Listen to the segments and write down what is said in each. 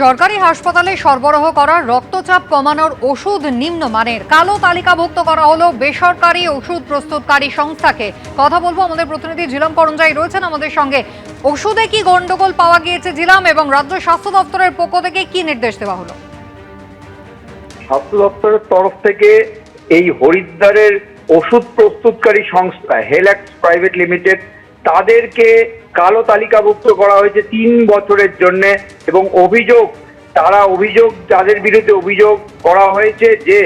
সরকারি হাসপাতালে সরবরাহ করা রক্তচাপ কমানোর ওষুধ নিম্নমানের। কালো তালিকাভুক্ত করা হলো বেসরকারি ওষুধ প্রস্তুতকারী সংস্থাকে। কথা বলব আমাদের প্রতিনিধি ঝিলাম করঞ্জাই রয়েছেন আমাদের সঙ্গে। ওষুধে কি গন্ডগোল পাওয়া গিয়েছে ঝিলাম এবং রাজ্য স্বাস্থ্য দপ্তরের পক্ষ থেকে কি নির্দেশ দেওয়া হলো? স্বাস্থ্য দপ্তরের তরফ থেকে এই হরিদ্বারের ওষুধ প্রস্তুতকারী সংস্থা, হেলাক্স প্রাইভেট লিমিটেড, তাদেরকে কালো তালিকাভুক্ত করা হয়েছে তিন বছরের জন্য এবং অভিযোগ, তারা অভিযোগ, তাদের বিরুদ্ধে অভিযোগ করা হয়েছে যে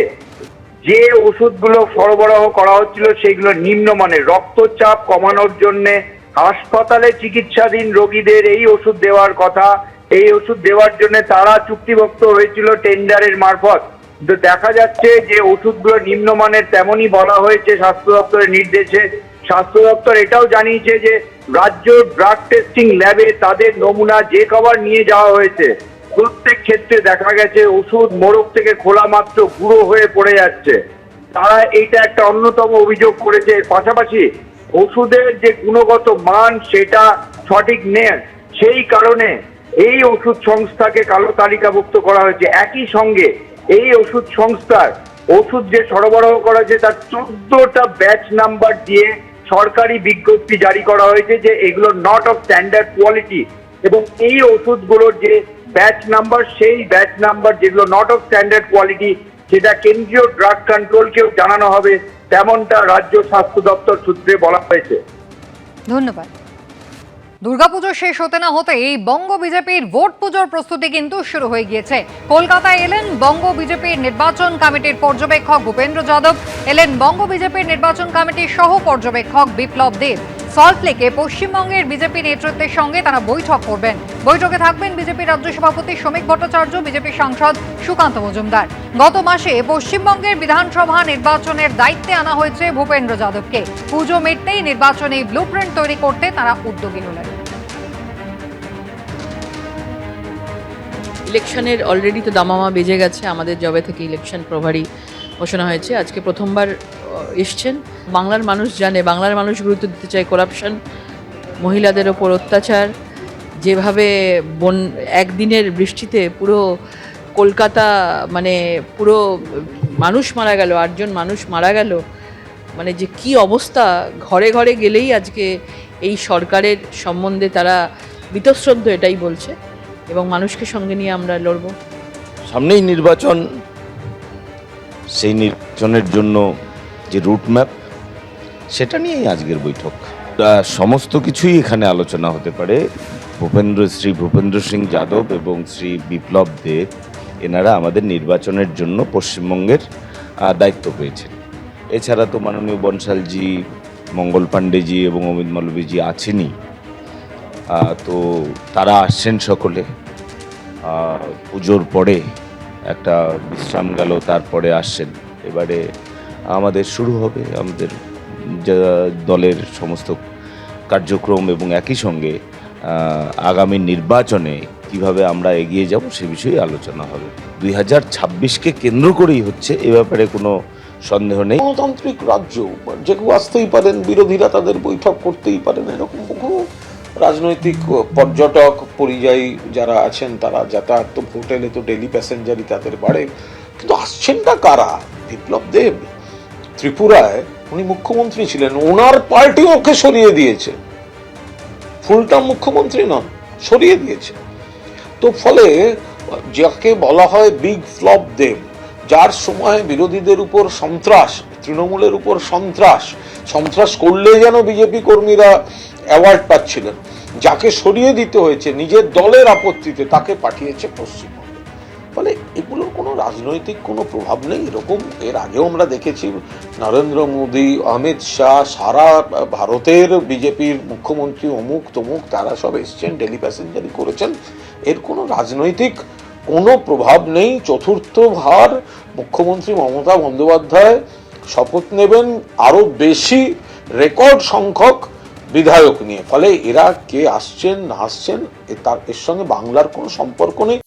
যে ওষুধগুলো সরবরাহ করা হচ্ছিল সেগুলো নিম্নমানের, রক্তচাপ কমানোর জন্য হাসপাতালে চিকিৎসাধীন রোগীদের এই ওষুধ দেওয়ার কথা। এই ওষুধ দেওয়ার জন্য তারা চুক্তিভুক্ত হয়েছিল টেন্ডারের মারফত। দেখা যাচ্ছে যে ওষুধগুলো নিম্নমানের তেমনই বলা হয়েছে, স্বাস্থ্য দপ্তরের নির্দেশে স্বাস্থ্য দপ্তর এটাও জানিয়েছে যে রাজ্য ড্রাগ টেস্টিং ল্যাবে তাদের নমুনা যে কভার নিয়ে যাওয়া হয়েছে, প্রত্যেক ক্ষেত্রে দেখা গেছে ওষুধ মোড়ক থেকে খোলা মাত্র গুঁড়ো হয়ে পড়ে যাচ্ছে। তারা এইটা একটা অন্যতম অভিযোগ করেছে। পাশাপাশি ওষুধের যে গুণগত মান সেটা সঠিক নেই। সেই কারণে এই ওষুধ সংস্থাকে কালো তালিকাভুক্ত করা হয়েছে। একই সঙ্গে এই ওষুধ সংস্থার ওষুধ যে সরবরাহ করা হয়েছে, তার চোদ্দটা ব্যাচ নাম্বার দিয়ে সরকারি বিজ্ঞপ্তি জারি করা হয়েছে যে এগুলো নট অফ স্ট্যান্ডার্ড কোয়ালিটি এবং এই ওষুধগুলোর যে ব্যাচ নাম্বার সেই ব্যাচ নাম্বার যেগুলো নট অফ স্ট্যান্ডার্ড কোয়ালিটি সেটা কেন্দ্রীয় ড্রাগ কন্ট্রোলকেও জানানো হবে, তেমনটা রাজ্য স্বাস্থ্য দপ্তর সূত্রে বলা হয়েছে। ধন্যবাদ। দুর্গাপুজো শেষ হতে না হতে এই বঙ্গ বিজেপির ভোট পুজোর প্রস্তুতি কিন্তু শুরু হয়ে গিয়েছে। কলকাতায় এলেন বঙ্গ বিজেপির নির্বাচন কমিটির পর্যবেক্ষক ভূপেন্দ্র যাদব, এলেন বঙ্গ বিজেপির নির্বাচন কমিটির সহ পর্যবেক্ষক বিপ্লব দেব। সল্টলেকে পশ্চিমবঙ্গের বিজেপি নেতৃত্বের সঙ্গে তারা বৈঠক করবেন। বৈঠকে থাকবেন বিজেপি রাজ্য সভাপতি শ্রমিক ভট্টাচার্য, বিজেপি সাংসদ সুকান্ত মজুমদার। গত মাসে পশ্চিমবঙ্গের বিধানসভা নির্বাচনের দায়িত্বে আনা হয়েছে ভূপেন্দ্র যাদবকে। পুজো মিটতেই নির্বাচনী ব্লুপ্রিন্ট তৈরি করতে তারা উদ্যোগী হলেন। ইলেকশনের অলরেডি তো দামামা বেজে গেছে, আমাদের জবে থেকে ইলেকশন প্রভারী ঘোষণা হয়েছে। আজকে প্রথমবার এসছেন। বাংলার মানুষ জানে, বাংলার মানুষ গুরুত্ব দিতে চায় করাপশন মহিলাদের ওপর অত্যাচার। যেভাবে বন, একদিনের বৃষ্টিতে পুরো কলকাতা মানে পুরো মানুষ মারা গেল, আটজন মানুষ মারা গেল মানে যে কি অবস্থা। ঘরে ঘরে গেলেই আজকে এই সরকারের সম্বন্ধে তারা বীতশ্রদ্ধ এটাই বলছে এবং মানুষকে সঙ্গে নিয়ে আমরা লড়বো। সামনেই নির্বাচন, সেই নির্বাচনের জন্য যে রুট ম্যাপ সেটা নিয়েই আজকের বৈঠক। সমস্ত কিছুই এখানে আলোচনা হতে পারে। ভূপেন্দ্র, শ্রী ভূপেন্দ্র সিং যাদব এবং শ্রী বিপ্লব দেব এনারা আমাদের নির্বাচনের জন্য পশ্চিমবঙ্গের দায়িত্ব পেয়েছেন। এছাড়া তো মাননীয় বনশালজি, মঙ্গল পাণ্ডেজি এবং অমিত মালবীজি আছেনই। তো তারা আসছেন সকলে। পুজোর পরে একটা বিশ্রাম গেল, তারপরে আসছেন। এবারে আমাদের শুরু হবে, আমাদের দলের সমস্ত কার্যক্রম এবং একই সঙ্গে আগামী নির্বাচনে কীভাবে আমরা এগিয়ে যাব সে বিষয়ে আলোচনা হবে। দুই হাজার ছাব্বিশকে কেন্দ্র করেই হচ্ছে, এ ব্যাপারে কোনো সন্দেহ নেই। গণতান্ত্রিক রাজ্য, যে কেউ আসতেই পারেন, বিরোধীরা তাদের বৈঠক করতেই পারেন, এরকম বহু রাজনৈতিক পর্যটক পরিযায়ী যারা আছেন, তারা যাতায়াত তো হোটেলে তো ডেলি প্যাসেঞ্জারই তাদের বাড়ে। কিন্তু আসছেনটা কারা? বিপ্লব দেব। ত্রিপুরায় উনি মুখ্যমন্ত্রী ছিলেন, ওনার পার্টি ওকে সরিয়ে দিয়েছে। ফুলটা মুখ্যমন্ত্রী নন, সরিয়ে দিয়েছে। তো ফলে যাকে বলা হয় বিগ ফ্লপ দেব, যার সময় বিরোধীদের উপর সন্ত্রাস, তৃণমূলের উপর সন্ত্রাস সন্ত্রাস করলে যেন বিজেপি কর্মীরা অ্যাওয়ার্ড পাচ্ছিলেন, যাকে সরিয়ে দিতে হয়েছে, নিজের দলের আপত্তিতে তাকে পাঠিয়েছে পশ্চিমবঙ্গে। ফলে এগুলোর কোনো রাজনৈতিক কোনো প্রভাব নেই। এরকম এর আগেও আমরা দেখেছি নরেন্দ্র মোদী, অমিত শাহ, সারা ভারতের বিজেপির মুখ্যমন্ত্রী অমুক তমুক তারা সব এসছেন ডেলি প্যাসেঞ্জারি করেছেন। এর কোনো রাজনৈতিক কোনো প্রভাব নেই। চতুর্থ ভার, মুখ্যমন্ত্রী মমতা বন্দ্যোপাধ্যায় শপথ নেবেন আরও বেশি রেকর্ড সংখ্যক বিধায়ক নিয়ে। ফলে এরা কে আসছেন, না আসছেন তার, এর সঙ্গে বাংলার কোনো সম্পর্ক নেই।